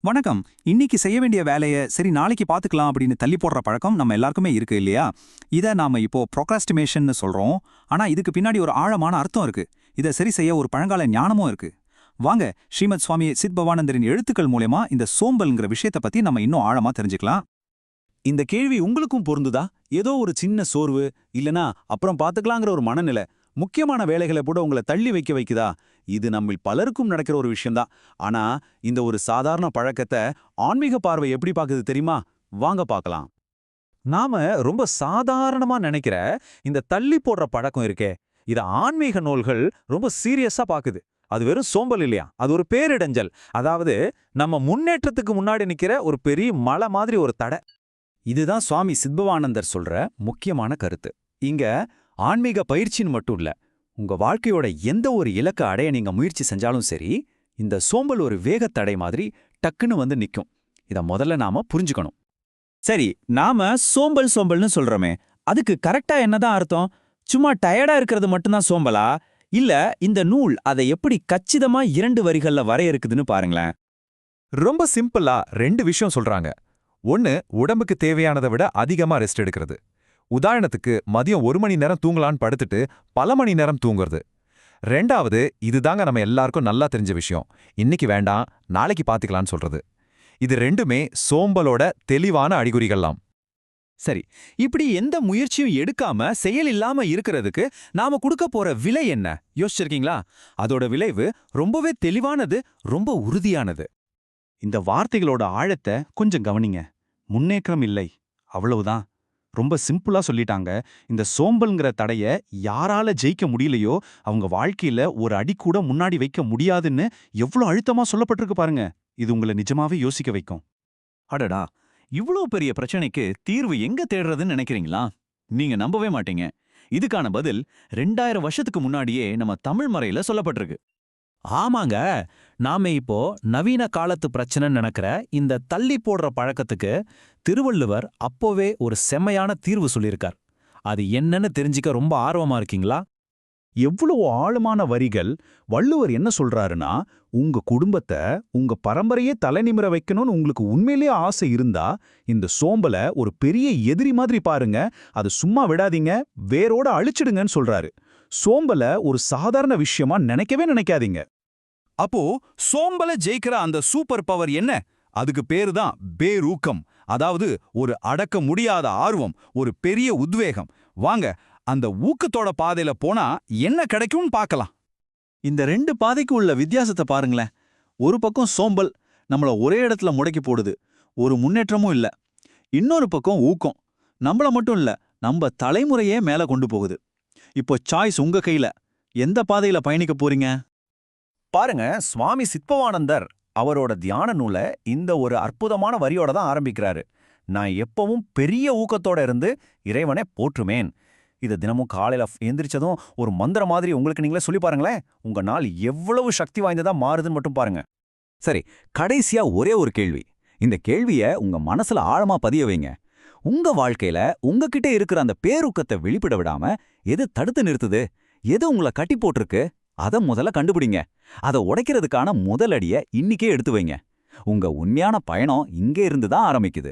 வணக்கம். இன்னைக்கு செய்ய வேண்டிய வேலையை சரி நாளைக்கு பார்த்துக்கலாம் அப்படின்னு தள்ளி போடுற பழக்கம் நம்ம எல்லாருக்குமே இருக்கு இல்லையா? இதை நாம இப்போ ப்ரொக்ராஸ்டிமேஷன் சொல்றோம். ஆனா இதுக்கு பின்னாடி ஒரு ஆழமான அர்த்தம் இருக்கு. இதை சரி செய்ய ஒரு பழங்கால ஞானமும் இருக்கு. வாங்க ஸ்ரீமத் சுவாமி சித் பவானந்தரின் எழுத்துக்கள் மூலயமா இந்த சோம்பல்ங்கிற விஷயத்தை பத்தி நம்ம இன்னும் ஆழமா தெரிஞ்சுக்கலாம். இந்த கேள்வி உங்களுக்கும் பொருந்துதா? ஏதோ ஒரு சின்ன சோர்வு இல்லனா அப்புறம் பார்த்துக்கலாங்கிற ஒரு மனநிலை. முக்கியமான வேலைகளை கூட உங்களை தள்ளி வைக்க வைக்குதா? இது நம்மில் பலருக்கும் நடக்கிற ஒரு விஷயம்தான். ஆனா இந்த ஒரு சாதாரண பழக்கத்தை ஆன்மீக பார்வை எப்படி பாக்குது தெரியுமா? வாங்க பார்க்கலாம். நாம ரொம்ப சாதாரணமா நினைக்கிற இந்த தள்ளி போடுற பழக்கம் இருக்கே. இத ஆன்மீக நூல்கள் ரொம்ப சீரியஸா பாக்குது அது வெறும் சோம்பல் இல்லையா? அது ஒரு பேரிடஞ்சல். அதாவது நம்ம முன்னேற்றத்துக்கு முன்னாடி நிக்கிற ஒரு பெரிய மலை மாதிரி ஒரு தடை. இதுதான் சுவாமி சித்பவானந்தர் சொல்ற முக்கியமான கருத்து. இங்க ஆன்மீக பயிற்சின்னு மட்டும் இல்ல உங்க வாழ்க்கையோட எந்த ஒரு இலக்க அடைய நீங்க முயற்சி செஞ்சாலும் சரி இந்த சோம்பல் ஒரு வேகத்தடை மாதிரி டக்குன்னு வந்து நிக்கும். இத முதல்ல நாம புரிஞ்சுக்கணும். சரி நாம சோம்பல் சோம்பல்னு சொல்றோமே அதுக்கு கரெக்டா என்னதான் அர்த்தம்? சும்மா டயர்டா இருக்கிறது மட்டும்தான் சோம்பலா? இல்ல இந்த நூல் அதை எப்படி கச்சிதமா இரண்டு வரிகள்ல வரையறுக்குதுன்னு பாருங்களேன். ரொம்ப சிம்பிளா ரெண்டு விஷயம் சொல்றாங்க. ஒன்னு உடம்புக்கு தேவையானதை விட அதிகமா ரெஸ்ட் எடுக்கிறது. உதாரணத்துக்கு மதியம் ஒரு மணி நேரம் தூங்கலான்னு படுத்துட்டு பல மணி நேரம் தூங்குறது. ரெண்டாவது இதுதாங்க நம்ம எல்லாருக்கும் நல்லா தெரிஞ்ச விஷயம். இன்னைக்கு வேண்டாம் நாளைக்கு பார்த்துக்கலான்னு சொல்றது. இது ரெண்டுமே சோம்பலோட தெளிவான அறிகுறிகள்லாம். சரி இப்படி எந்த முயற்சியும் எடுக்காம செயல் இல்லாம இருக்கிறதுக்கு நாம கொடுக்க போற விலை என்ன? யோசிச்சிருக்கீங்களா? அதோட விளைவு ரொம்பவே தெளிவானது ரொம்ப உறுதியானது. இந்த வார்த்தைகளோட ஆழத்தை கொஞ்சம் கவனிங்க. முன்னேற்றம் இல்லை. அவ்வளவுதான். ரொம்ப சிம்பிளா சொல்லிட்டாங்க. இந்த சோம்பல்ங்கிற தடைய யாரால ஜெயிக்க முடியலையோ அவங்க வாழ்க்கையில ஒரு அடி கூட முன்னாடி வைக்க முடியாதுன்னு எவ்வளவு அழுத்தமா சொல்லப்பட்டிருக்கு பாருங்க. இது உங்களை நிஜமாவே யோசிக்க வைக்கும். அடடா! இவ்ளோ பெரிய பிரச்சனைக்கு தீர்வு எங்க தேடுறதுன்னு நினைக்கிறீங்களா? நீங்க நம்பவே மாட்டீங்க. இதுக்கான பதில் ரெண்டாயிரம் வருஷத்துக்கு முன்னாடியே நம்ம தமிழ் மறையில சொல்லப்பட்டிருக்கு. ஆமாங்க. நாம இப்போ நவீன காலத்து பிரச்சனைன்னு நினைக்கிற இந்த தள்ளி போடுற பழக்கத்துக்கு திருவள்ளுவர் அப்போவே ஒரு செம்மையான தீர்வு சொல்லியிருக்கார். அது என்னன்னு தெரிஞ்சுக்க ரொம்ப ஆர்வமா இருக்கீங்களா? எவ்வளவு ஆழமான வரிகள் வள்ளுவர் என்ன சொல்றாருன்னா உங்க குடும்பத்தை உங்க பரம்பரையே தலைநிமிர வைக்கணும்னு உங்களுக்கு உண்மையிலேயே ஆசை இருந்தா இந்த சோம்பல ஒரு பெரிய எதிரி மாதிரி பாருங்க. அது சும்மா விடாதீங்க. வேரோட அழிச்சிடுங்கன்னு சொல்றாரு. சோம்பலை ஒரு சாதாரண விஷயமா நினைக்கவே நினைக்காதீங்க. அப்போ சோம்பல ஜெயிக்கிற அந்த சூப்பர் பவர் என்ன? அதுக்கு பேரு தான் பேரூக்கம். அதாவது ஒரு அடக்க முடியாத ஆர்வம் ஒரு பெரிய உத்வேகம். வாங்க அந்த ஊக்கத்தோட பாதையில போனா என்ன கிடைக்கும்னு பார்க்கலாம். இந்த ரெண்டு பாதைக்கு உள்ள வித்தியாசத்தை பாருங்களேன். ஒரு பக்கம் சோம்பல் நம்மள ஒரே இடத்துல முடக்கி போடுது. ஒரு முன்னேற்றமும் இல்ல. இன்னொரு பக்கம் ஊக்கம். நம்மள மட்டும் இல்ல நம்ம தலைமுறையே மேல கொண்டு போகுது. இப்போ சாய்ஸ் உங்க கையில. எந்த பாதையில பயணிக்க போறீங்க? பாருங்க சுவாமி சித்பவானந்தர் அவரோட தியான நூலை இந்த ஒரு அற்புதமான வரியோட தான் ஆரம்பிக்கிறாரு. நான் எப்பவும் பெரிய ஊக்கத்தோட இருந்து இறைவனை போற்றுமேன். இதை தினமும் காலையில எந்திரிச்சதும் ஒரு மந்திரம் மாதிரி உங்களுக்கு நீங்களே சொல்லி பாருங்களேன். உங்க நாள் எவ்வளவு சக்தி வாய்ந்ததா மாறுதுன்னு மட்டும் பாருங்க. சரி கடைசியா ஒரே ஒரு கேள்வி. இந்த கேள்விய உங்க மனசுல ஆழமா பதிய வைங்க. உங்க வாழ்க்கையில உங்ககிட்ட இருக்கிற அந்த பேருக்கத்தை வெளிப்பட விடாம எது தடுத்து நிறுத்துது? எது உங்களை கட்டி போட்டிருக்கு? அத முதல்ல கண்டுபிடிங்க. அதை உடைக்கிறதுக்கான முதல் அடிய இன்னிக்கே எடுத்து வைங்க. உங்க உண்மையான பயணம் இங்கே இருந்து தான் ஆரம்பிக்குது.